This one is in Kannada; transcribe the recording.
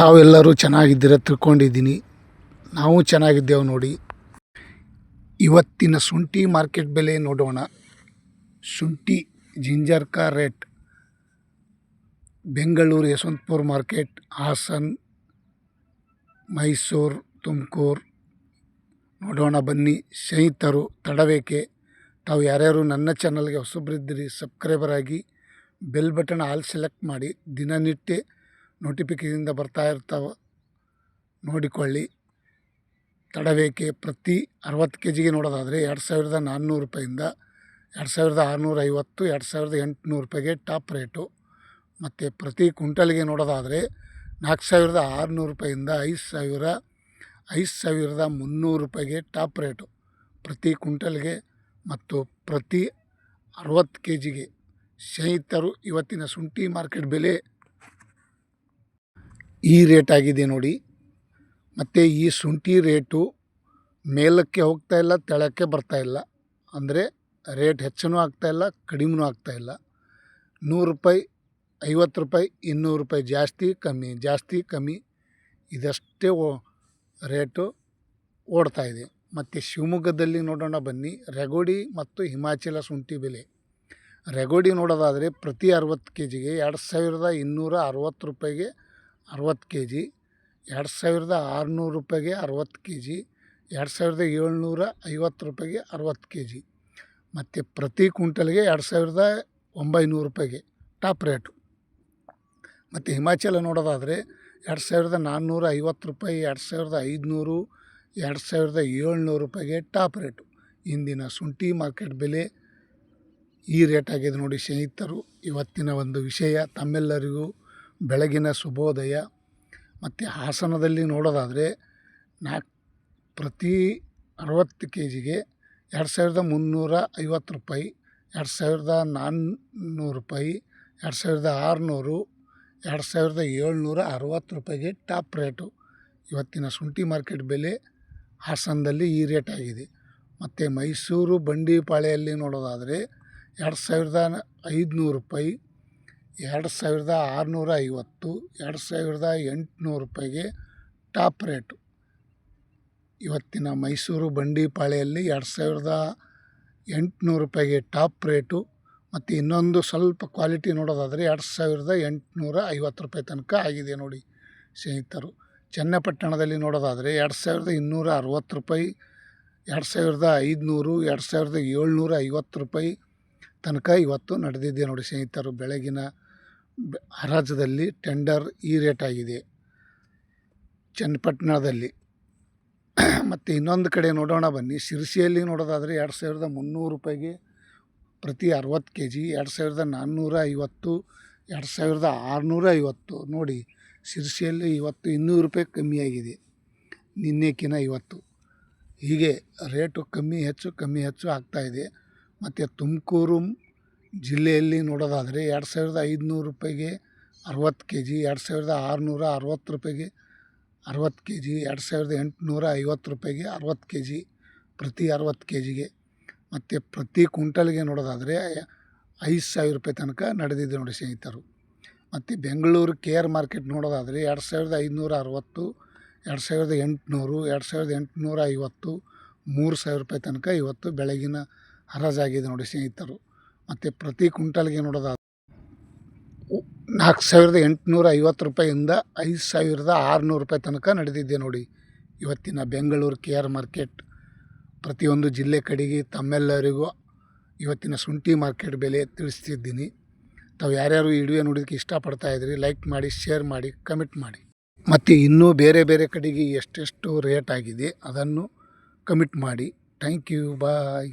ತಾವೆಲ್ಲರೂ ಚೆನ್ನಾಗಿದ್ದೀರ ತಿಳ್ಕೊಂಡಿದ್ದೀನಿ. ನಾವು ಚೆನ್ನಾಗಿದ್ದೇವೆ ನೋಡಿ. ಇವತ್ತಿನ ಶುಂಠಿ ಮಾರ್ಕೆಟ್ ಬೆಲೆ ನೋಡೋಣ. ಶುಂಠಿ ಜಿಂಜರ್ಕಾ ರೇಟ್. ಬೆಂಗಳೂರು ಯಶವಂತಪುರ ಮಾರ್ಕೆಟ್, ಹಾಸನ್, ಮೈಸೂರು, ತುಮಕೂರು. ನೋಡೋಣ ಬನ್ನಿ. ಸ್ನೇಹಿತರು ತಡಬೇಕೆ ತಾವು ಯಾರ್ಯಾರು ನನ್ನ ಚಾನಲ್ಗೆ ಹೊಸಬ್ರಿದ್ದೀರಿ ಸಬ್ಸ್ಕ್ರೈಬರ್ ಆಗಿ ಬೆಲ್ ಬಟನ್ ಆಲ್ ಸೆಲೆಕ್ಟ್ ಮಾಡಿ. ದಿನನಿತ್ಯ ನೋಟಿಫಿಕೇಷನಿಂದ ಬರ್ತಾ ಇರ್ತಾವ. ನೋಡಿಕೊಳ್ಳಿ. ತಡವೇಕೆ? ಪ್ರತಿ ಅರವತ್ತು ಕೆ ಜಿಗೆ ನೋಡೋದಾದರೆ ಎರಡು ಸಾವಿರದ ನಾನ್ನೂರು ರೂಪಾಯಿಂದ ಎರಡು ಸಾವಿರದ ಆರುನೂರ ಐವತ್ತು ಎರಡು ಸಾವಿರದ ಎಂಟುನೂರು ರೂಪಾಯಿಗೆ ಟಾಪ್ ರೇಟು. ಮತ್ತು ಪ್ರತಿ ಕ್ವಿಂಟಲ್ಗೆ ನೋಡೋದಾದರೆ ನಾಲ್ಕು ಸಾವಿರದ ಆರುನೂರು ರೂಪಾಯಿಂದ ಐದು ಸಾವಿರ, ಐದು ಸಾವಿರದ ಮುನ್ನೂರು ರೂಪಾಯಿಗೆ ಟಾಪ್ ರೇಟು. ಪ್ರತಿ ಕ್ವಿಂಟಲ್ಗೆ ಮತ್ತು ಪ್ರತಿ ಅರವತ್ತು ಕೆ ಜಿಗೆ ಸ್ನೇಹಿತರು, ಇವತ್ತಿನ ಶುಂಠಿ ಮಾರ್ಕೆಟ್ ಬೆಲೆ ಈ ರೇಟ್ ಆಗಿದೆ ನೋಡಿ. ಮತ್ತು ಈ ಶುಂಠಿ ರೇಟು ಮೇಲಕ್ಕೆ ಹೋಗ್ತಾ ಇಲ್ಲ, ತೆಳಕ್ಕೆ ಬರ್ತಾ ಇಲ್ಲ. ಅಂದರೆ ರೇಟ್ ಹೆಚ್ಚೂ ಆಗ್ತಾಯಿಲ್ಲ ಕಡಿಮೆನೂ ಆಗ್ತಾಯಿಲ್ಲ ನೂರು ರೂಪಾಯಿ, ಐವತ್ತು ರೂಪಾಯಿ, ಇನ್ನೂರು ರೂಪಾಯಿ ಜಾಸ್ತಿ, ಕಮ್ಮಿ ಜಾಸ್ತಿ, ಕಮ್ಮಿ ಇದಷ್ಟೇ ಓ ರೇಟು ಓಡ್ತಾ ಇದೆ. ಮತ್ತು ಶಿವಮೊಗ್ಗದಲ್ಲಿ ನೋಡೋಣ ಬನ್ನಿ. ರೆಗೋಡಿ ಮತ್ತು ಹಿಮಾಚಲ ಶುಂಠಿ ಬೆಲೆ. ರೆಗೋಡಿ ನೋಡೋದಾದರೆ ಪ್ರತಿ ಅರವತ್ತು ಕೆ ಜಿಗೆ ಎರಡು ಸಾವಿರದ ಇನ್ನೂರ ಅರವತ್ತು ರೂಪಾಯಿಗೆ ಅರವತ್ತು ಕೆ ಜಿ ಎರಡು ಸಾವಿರದ ಆರುನೂರು ರೂಪಾಯಿಗೆ ಅರವತ್ತು ಕೆ ಜಿ ಎರಡು ಸಾವಿರದ ಏಳ್ನೂರ ಐವತ್ತು ರೂಪಾಯಿಗೆ ಅರವತ್ತು ಕೆ ಜಿ ಮತ್ತು ಪ್ರತಿ ಕ್ವಿಂಟಲ್ಗೆ ಎರಡು ಸಾವಿರದ ಒಂಬೈನೂರು ರೂಪಾಯಿಗೆ ಟಾಪ್ ರೇಟು. ಮತ್ತು ಹಿಮಾಚಲ ನೋಡೋದಾದರೆ ಎರಡು ಸಾವಿರದ ನಾನ್ನೂರ ಐವತ್ತು ರೂಪಾಯಿ, ಎರಡು ಸಾವಿರದ ಐದುನೂರು, ಎರಡು ಸಾವಿರದ ಏಳ್ನೂರು ರೂಪಾಯಿಗೆ ಟಾಪ್ ರೇಟು. ಇಂದಿನ ಶುಂಠಿ ಮಾರ್ಕೆಟ್ ಬೆಲೆ ಈ ರೇಟ್ ಆಗಿದೆ ನೋಡಿ ಸ್ನೇಹಿತರು. ಇವತ್ತಿನ ಒಂದು ವಿಷಯ ತಮ್ಮೆಲ್ಲರಿಗೂ ಬೆಳಗಿನ ಶುಭೋದಯ. ಮತ್ತು ಹಾಸನದಲ್ಲಿ ನೋಡೋದಾದರೆ ನಾಲ್ಕು ಪ್ರತಿ ಅರವತ್ತು ಕೆ ಜಿಗೆ ಎರಡು ಸಾವಿರದ ಮುನ್ನೂರ ಐವತ್ತು ರೂಪಾಯಿ, ಎರಡು ಸಾವಿರದ ನಾನ್ನೂರು ರೂಪಾಯಿ, ಎರಡು ಸಾವಿರದ ಆರುನೂರು, ಎರಡು ಸಾವಿರದ ಏಳ್ನೂರ ಅರವತ್ತು ರೂಪಾಯಿಗೆ ಟಾಪ್ ರೇಟು. ಇವತ್ತಿನ ಶುಂಠಿ ಮಾರ್ಕೆಟ್ ಬೆಲೆ ಹಾಸನದಲ್ಲಿ ಈ ರೇಟ್ ಆಗಿದೆ. ಮತ್ತು ಮೈಸೂರು ಬಂಡಿಪಾಳೆಯಲ್ಲಿ ನೋಡೋದಾದರೆ ಎರಡು ಸಾವಿರದ ಐದುನೂರು ರೂಪಾಯಿ ಎರಡು ಸಾವಿರದ ಆರುನೂರ ಐವತ್ತು, ಎರಡು ಸಾವಿರದ ಎಂಟುನೂರು ರೂಪಾಯಿಗೆ ಟಾಪ್ ರೇಟು. ಇವತ್ತಿನ ಮೈಸೂರು ಬಂಡಿಪಾಳೆಯಲ್ಲಿ ಎರಡು ಸಾವಿರದ ಎಂಟುನೂರು ರೂಪಾಯಿಗೆ ಟಾಪ್ ರೇಟು ಮತ್ತು ಇನ್ನೊಂದು ಸ್ವಲ್ಪ ಕ್ವಾಲಿಟಿ ನೋಡೋದಾದರೆ ಎರಡು ಸಾವಿರದ ಎಂಟುನೂರ ಐವತ್ತು ರೂಪಾಯಿ ತನಕ ಆಗಿದೆ ನೋಡಿ ಸ್ನೇಹಿತರು. ಚನ್ನಪಟ್ಟಣದಲ್ಲಿ ನೋಡೋದಾದರೆ ಎರಡು ಸಾವಿರದ ಇನ್ನೂರ ಅರವತ್ತು ರೂಪಾಯಿ, ಎರಡು ಸಾವಿರದ ಐದುನೂರು, ಎರಡು ಸಾವಿರದ ಏಳ್ನೂರ ಐವತ್ತು ರೂಪಾಯಿ ತನಕ ಇವತ್ತು ನಡೆದಿದೆ ನೋಡಿ ಸ್ನೇಹಿತರು, ಬೆಳಗಿನ ಹರಾಜದಲ್ಲಿ ಟೆಂಡರ್ ಈ ರೇಟ್ ಆಗಿದೆ. ಚನ್ನಪಟ್ಟಣದಲ್ಲಿ. ಮತ್ತು ಇನ್ನೊಂದು ಕಡೆ ನೋಡೋಣ ಬನ್ನಿ. ಶಿರಸಿಯಲ್ಲಿ ನೋಡೋದಾದರೆ ಎರಡು ಸಾವಿರದ ಮುನ್ನೂರು ರೂಪಾಯಿಗೆ ಪ್ರತಿ ಅರವತ್ತು ಕೆ ಜಿ ಎರಡು ಸಾವಿರದ ನಾನ್ನೂರ ಐವತ್ತು, ಎರಡು ಸಾವಿರದ ಆರುನೂರ ಐವತ್ತು. ನೋಡಿ ಶಿರಸಿಯಲ್ಲಿ ಇವತ್ತು ಇನ್ನೂರು ರೂಪಾಯಿ ಕಮ್ಮಿಯಾಗಿದೆ ನಿನ್ನೆಕಿನ ಇವತ್ತು. ಹೀಗೆ ರೇಟು ಕಮ್ಮಿ ಹೆಚ್ಚು ಕಮ್ಮಿ ಹೆಚ್ಚು ಆಗ್ತಾಯಿದೆ ಮತ್ತು ತುಮಕೂರು ಜಿಲ್ಲೆಯಲ್ಲಿ ನೋಡೋದಾದರೆ ಎರಡು ಸಾವಿರದ ಐದುನೂರು ರೂಪಾಯಿಗೆ ಅರವತ್ತು ಕೆ ಜಿ ಎರಡು ಸಾವಿರದ ಆರುನೂರ ಅರವತ್ತು ರೂಪಾಯಿಗೆ ಅರವತ್ತು ಕೆ ಜಿ ಎರಡು ಸಾವಿರದ ಎಂಟುನೂರ ಐವತ್ತು ರೂಪಾಯಿಗೆ ಅರವತ್ತು ಕೆ ಜಿ ಪ್ರತಿ ಅರವತ್ತು ಕೆ ಜಿಗೆ ಮತ್ತು ಪ್ರತಿ ಕುಂಟಲ್ಗೆ ನೋಡೋದಾದರೆ ಐದು ಸಾವಿರ ರೂಪಾಯಿ ತನಕ ನಡೆದಿದೆ ನೋಡಿ ಸ್ನೇಹಿತರು. ಮತ್ತು ಬೆಂಗಳೂರು ಕೆ ಆರ್ ಮಾರ್ಕೆಟ್ ನೋಡೋದಾದರೆ ಎರಡು ಸಾವಿರದ ಐದುನೂರ ಅರವತ್ತು, ಎರಡು ಸಾವಿರದ ಎಂಟುನೂರು, ಎರಡು ಸಾವಿರದ ಎಂಟುನೂರ ಐವತ್ತು, ಮೂರು ಸಾವಿರ ರೂಪಾಯಿ ತನಕ ಇವತ್ತು ಬೆಳಗಿನ ಹರಾಜಾಗಿದೆ ನೋಡಿ ಸ್ನೇಹಿತರು. ಮತ್ತು ಪ್ರತಿ ಕ್ವಿಂಟಲ್ಗೆ ನೋಡೋದಾದ ನಾಲ್ಕು ಸಾವಿರದ ಎಂಟುನೂರ ಐವತ್ತು ರೂಪಾಯಿಂದ ಐದು ಸಾವಿರದ ಆರುನೂರು ರೂಪಾಯಿ ತನಕ ನಡೆದಿದ್ದೆ ನೋಡಿ. ಇವತ್ತಿನ ಬೆಂಗಳೂರು ಕೆ ಆರ್ ಮಾರ್ಕೆಟ್. ಪ್ರತಿಯೊಂದು ಜಿಲ್ಲೆ ಕಡೆಗೆ ತಮ್ಮೆಲ್ಲರಿಗೂ ಇವತ್ತಿನ ಶುಂಠಿ ಮಾರ್ಕೆಟ್ ಬೆಲೆ ತಿಳಿಸ್ತಿದ್ದೀನಿ. ತಾವು ಯಾರ್ಯಾರು ಈ ವಿಡಿಯೋ ನೋಡೋದಕ್ಕೆ ಇಷ್ಟಪಡ್ತಾ ಇದ್ರಿ ಲೈಕ್ ಮಾಡಿ, ಶೇರ್ ಮಾಡಿ, ಕಮೆಂಟ್ ಮಾಡಿ. ಮತ್ತು ಇನ್ನೂ ಬೇರೆ ಬೇರೆ ಕಡೆಗೆ ಎಷ್ಟೆಷ್ಟು ರೇಟ್ ಆಗಿದೆ, ಅದನ್ನು ಕಮಿಟ್ ಮಾಡಿ. Thank you, bye.